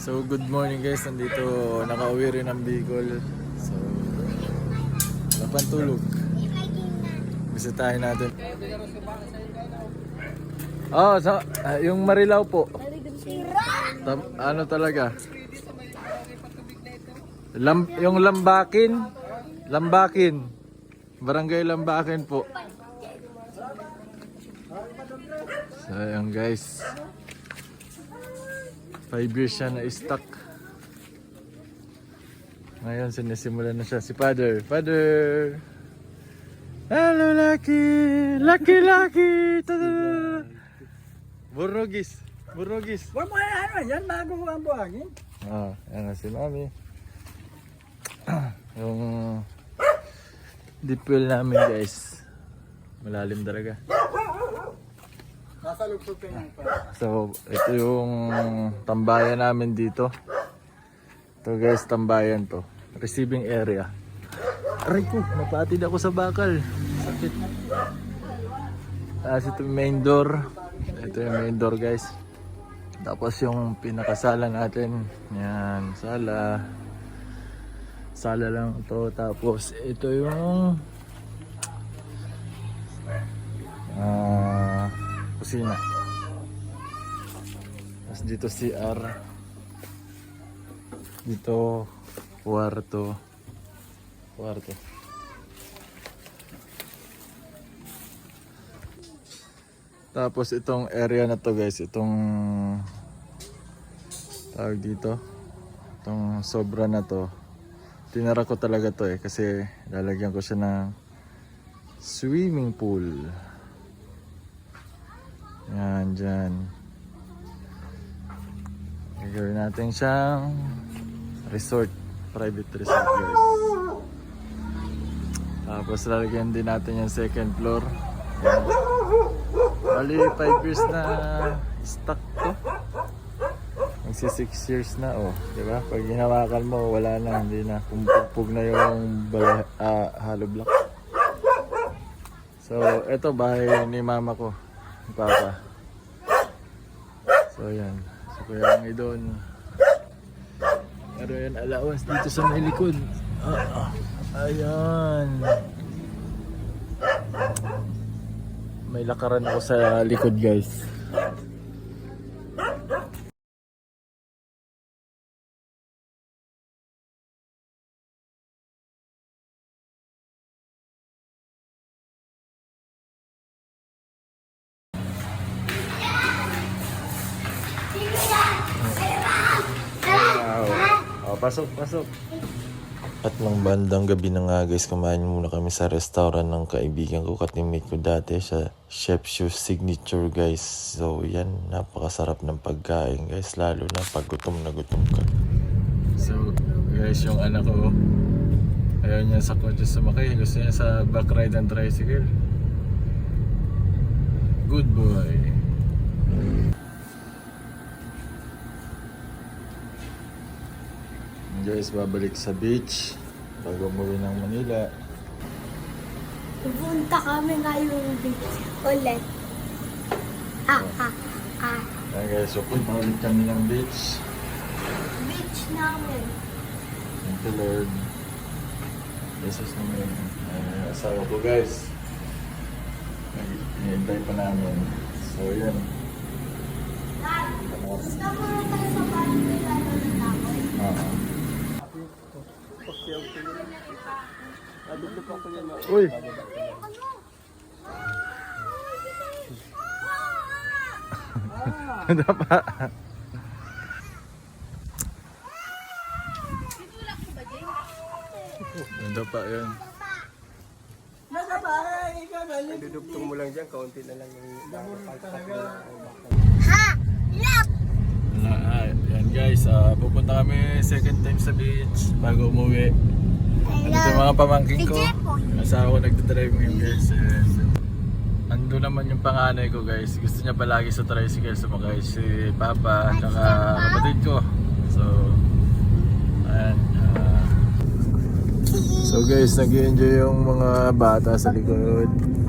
So good morning guys, nandito nakauwi rin ng Bicol. So lapan tulog. Bisitahin natin. Oh, sa, ah, yung Marilao po. Tam, ano talaga? Lam, yung Lambakin. Lambakin. Barangay Lambakin po. So ayan guys. Five years siya na stuck. Ngayon sinisimulan na siya si Father. Father! Hello, Lucky! Lucky, Lucky! Tada! Burugis! Burugis! Huwag mo na ano yan, bago ko ang buhangin. Ah, yan na si Mami. Yung deep well namin guys. Malalim talaga. So, ito yung tambayan namin dito. Ito guys, tambayan to. Receiving area. Aray ko, napatid ako sa bakal. Sakit. Tapos ito yung main door. Ito yung main door guys. Tapos yung pinakasala natin. Yan, sala. Sala lang to. Tapos ito yung ah kusina. Tapos dito CR. Dito kwarto. Kwarto. Tapos itong area na to guys, itong tawag dito, itong sobra na to. Tinara ko talaga to eh kasi lalagyan ko siya ng swimming pool. Yan, dyan. Gagawin natin siyang resort. Private resort guys. Tapos lalagyan din natin yung second floor. Yan. Bali 5 years na stuck to. Magsi 6 years na oh. Diba? Pag hinawakan mo, wala na. Hindi na. Kumpugpug na yung bala, ah, hollow block. So, eto bahay ni mama ko. Papa. So, yan. So, kuya ang doon. Meron yan allowance dito sa may likod. Ah, ah. Ayan. May lakaran ako sa likod guys. Pasok, pasok. At ng bandang gabi na nga guys, kumain muna kami sa restaurant ng kaibigan ko, katimate ko dati sa Chef Shoe Signature guys. So yan, napakasarap ng pagkain guys, lalo na pag gutom na gutom ka. So guys, yung anak ko, ayaw niya sa kotse sumakay, gusto niya sa back ride ng tricycle. Good boy. Guys, babalik sa beach bago umuwi ng Manila. Pupunta kami ngayong beach ulit. Ah, ah, ah. Ayan guys, so punta ulit kami ng beach. Beach namin. Thank you Lord. Jesus naman. Ayan, asawa ko guys. Hinihintay pa namin. So yan. Gusto mo na tayo sa bahay nila na ako? Ah. Uy! Ano pa? Ano pa yun? Dudugtong mo lang dyan, kaunti na lang yung Ha! Look! Ah, yan guys, ah, pupunta kami second time sa beach bago umuwi. Ano sa mga pamangking ko? Asawa ko nagdadrive ngayon guys. Ando naman yung panganay ko guys. Gusto niya palagi sa tricycle sumakay si Papa at saka kapatid ko. So, ayan. ah. so guys, nag enjoy yung mga bata sa likod.